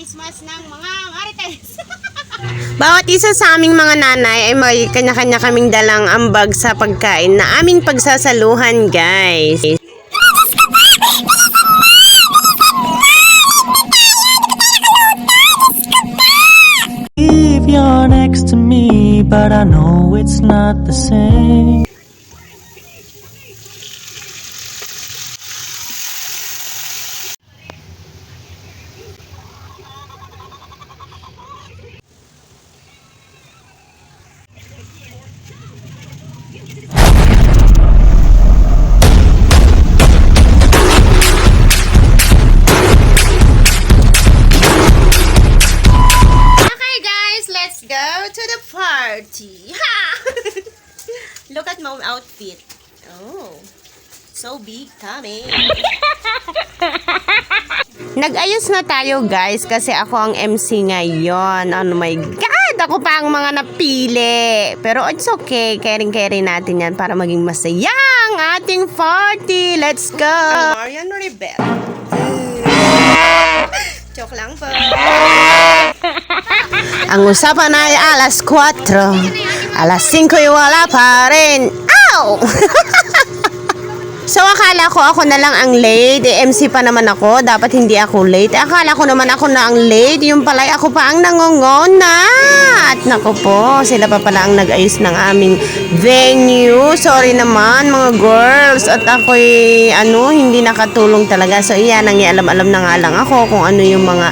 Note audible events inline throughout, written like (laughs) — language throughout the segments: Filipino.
Christmas ng mga Marites. (laughs) Bawat isa sa aming mga nanay ay may kanya-kanya kaming dalang ambag sa pagkain na aming pagsasaluhan, guys. If you're next to me, but I know it's not the same. To the party. Ha! (laughs) Look at my outfit. Oh, so big coming. Nag-ayos na tayo, guys, kasi ako ang MC ngayon. Oh my God! Ako pa ang mga napili. Pero it's okay. Caring-caring natin yan para maging masaya ang ating party. Let's go! Marian Rebel. (laughs) Joke lang po. (laughs) Ang usapan ay alas 4. Alas 5 ay wala pa rin. Ow! (laughs) so, akala ko ako na lang ang late. Eh, MC pa naman ako. Dapat hindi ako late. Akala ko naman ako na ang late. Yung pala ako pa ang nangongona. At nako po, sila pa pala ang nag-ayos ng aming venue. Sorry naman, mga girls. At ako'y, ano, hindi nakatulong talaga. So, iyan, ang alam-alam na nga lang ako kung ano yung mga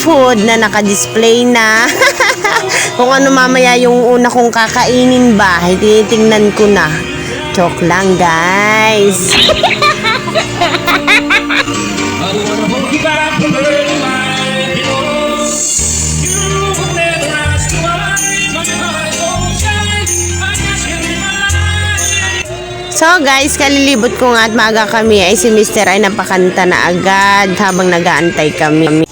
food na naka-display na. (laughs) Kung ano mamaya yung una kong kakainin ba, tinitingnan ko na. Joke lang, guys. So guys, kalilibot ko nga at maaga kami ay si Mr. ay napakanta na agad habang nagaantay kami.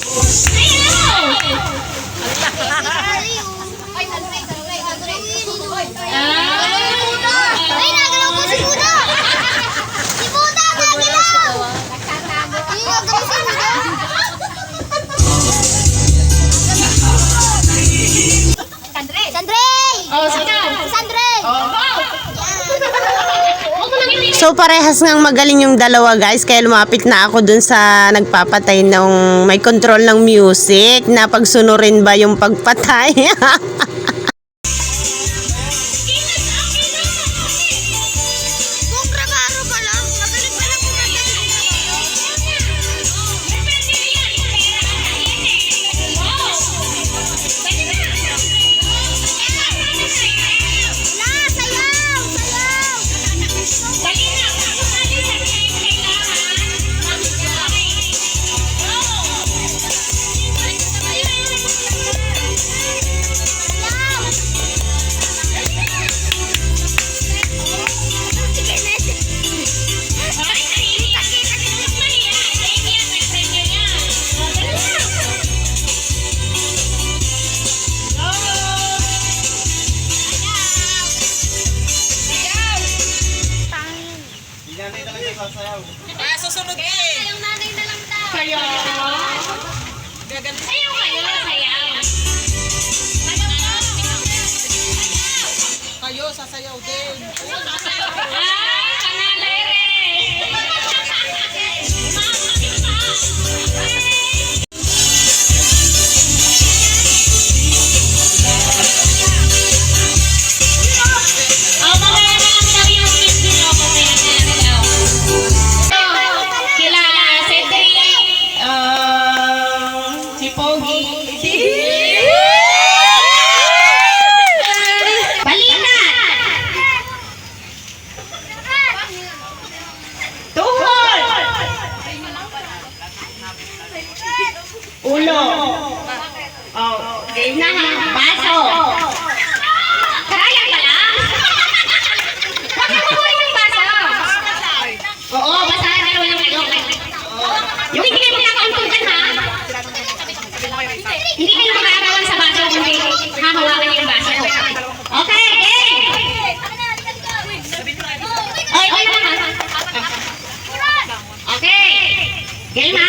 So parehas ngang magaling yung dalawa guys kaya lumapit na ako dun sa nagpapatay ng may control ng music na pagsunurin ba yung pagpatay. (laughs) sasayaw din. Uh, si Pogi, si Balina, Tuhol, Ulo, oh, game na ha, Baso, Kaya ka lang? Bakit mo huli yung baso? Oo, basahan na naman yung kayo. Yung hindi kayo magkakauntungan ha. Hindi kayo magkakawan sa baso kundi hahawakan yung baso. Okay, game! Oy, oy, ha? Okay. Game ha?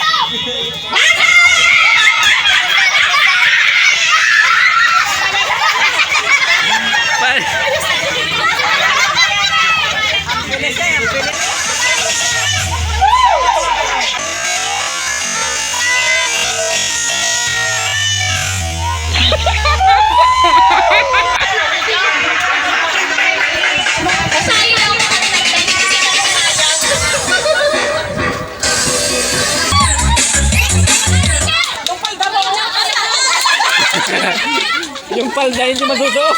Yung palda hindi masusuot.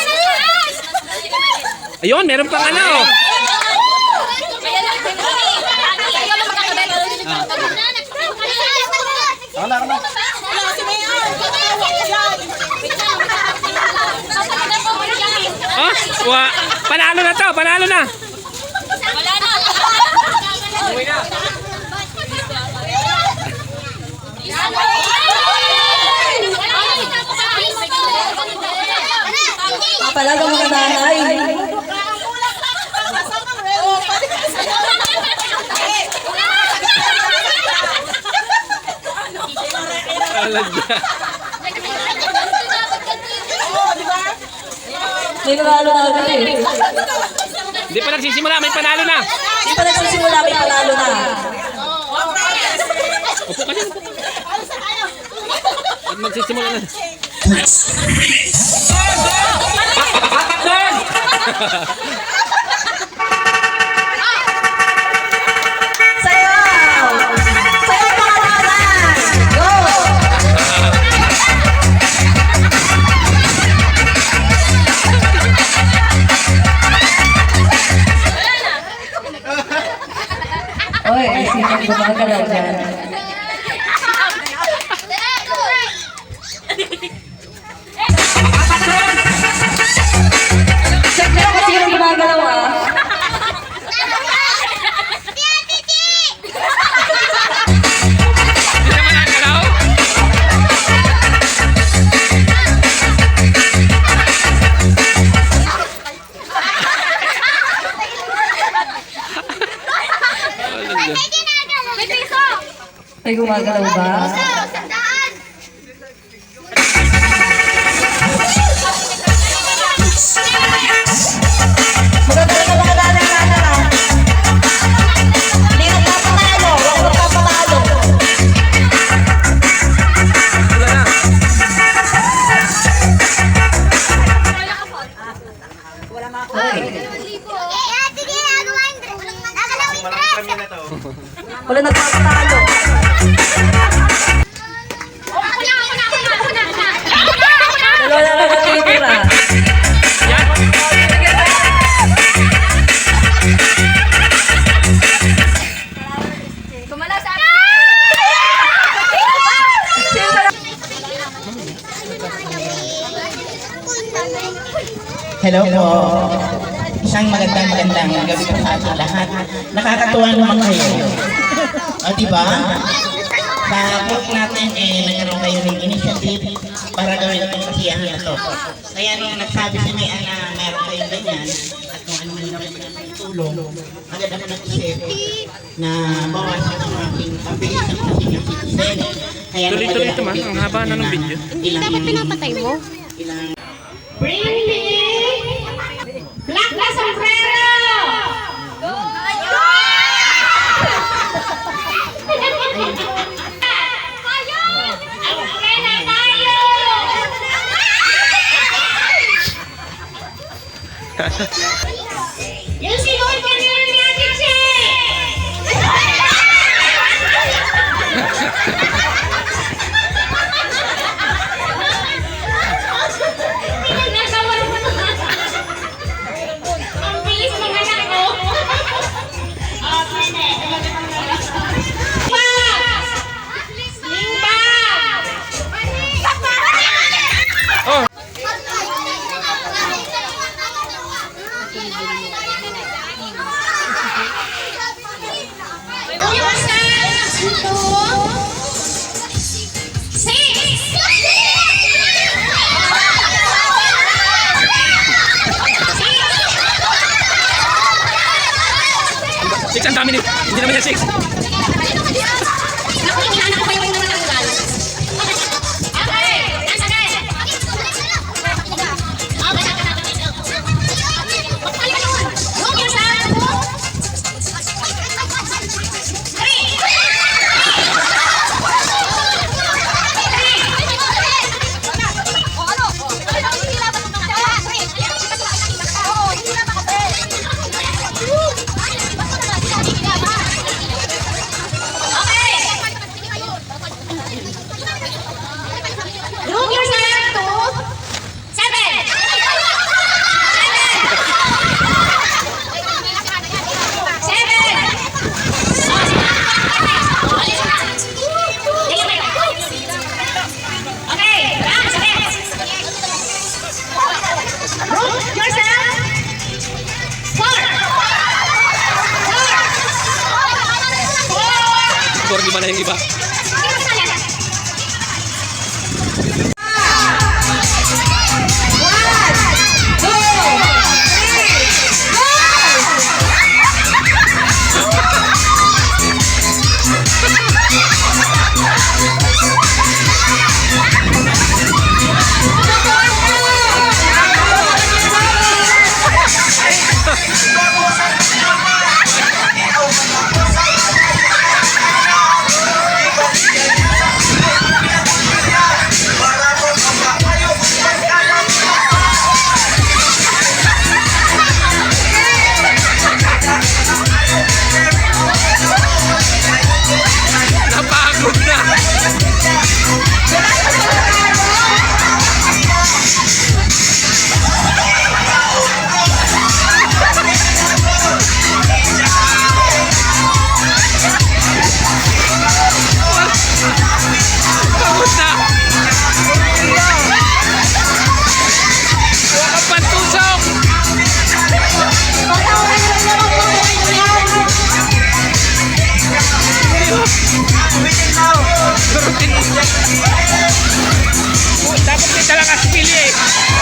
Ayun, meron pang ano. Wala ka na. Ah, wa, panalo na to, panalo na. Talaga mga nanay. May panalo na agad eh. Hindi pa nagsisimula, may panalo na. Hindi pa nagsisimula, may panalo na. Upo ka dyan. At magsisimula na. Sayaw! Sayaw pangalanan! Go! Oy, sino gumagalaw dyan? May gumagalaw ba? Wala ah. mga kulay. Ay, 2,000. (laughs) Wala nagpapatalo. Ako na, ako na, ako na, ako na, ako na. Ako na, ako na. Dalawa na lang. Yan. Kumala sa Hello po. Isang magandang magandang gabi po sa ating lahat. Nakakatuwa naman kayo. O, di ba? Sa group natin, eh, nagkaroon kayo ng initiative para gawin ang kasiyahan na to. Kaya nung nagsabi si May na meron kayong ganyan, at kung ano man naman yung tulong, agad ako nag-isip na bawasan ang aking pabilis ng kasiyahan citizen. Kaya Tuloy-tuloy ito, ma. Ang haba na ng video. Ilang, Dapat pinapatay mo. ilang Bring me namin, hindi naman niya 6. Four. Score di ba na yung iba? it.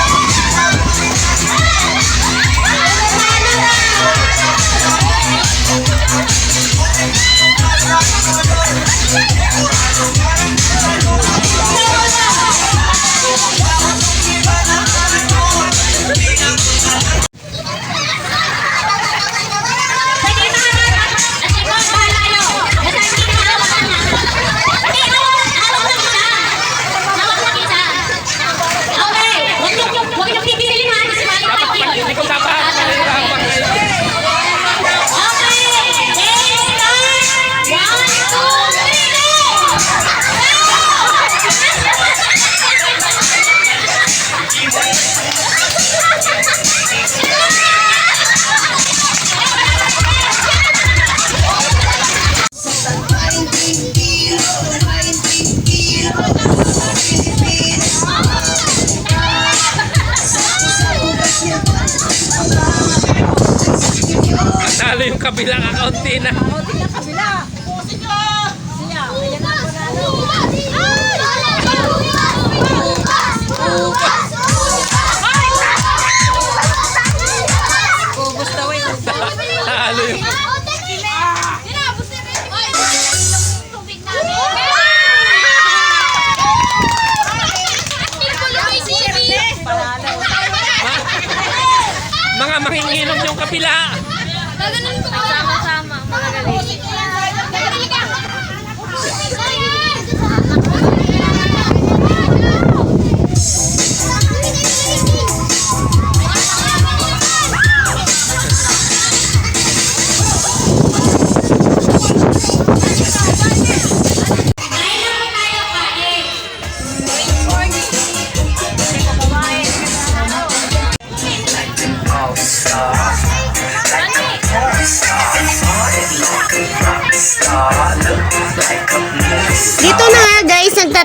Panalo yung kabilang account din na. Account din ang kabila. Pusin nyo! Siya, ayan na panalo. Ubus daw eh. (laughs) Mga manginginom yung kapila! Gaganon po kayo. Sama-sama. Magagaling.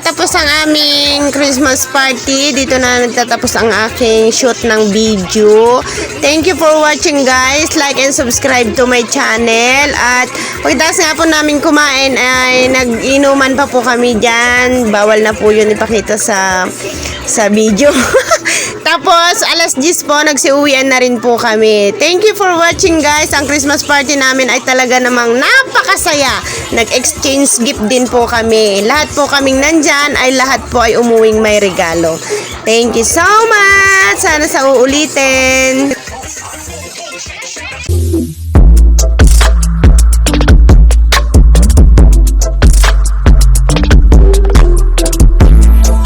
Guys, nagtatapos ang aming Christmas party. Dito na nagtatapos ang aking shoot ng video. Thank you for watching guys. Like and subscribe to my channel. At pagkatapos nga po namin kumain ay nag-inuman pa po kami dyan. Bawal na po yun ipakita sa sa video. (laughs) Tapos, alas 10 po, nagsiuwian na rin po kami. Thank you for watching guys. Ang Christmas party namin ay talaga namang napakasaya. Nag-exchange gift din po kami. Lahat po kaming nandyan ay lahat po ay umuwing may regalo. Thank you so much. Sana sa uulitin.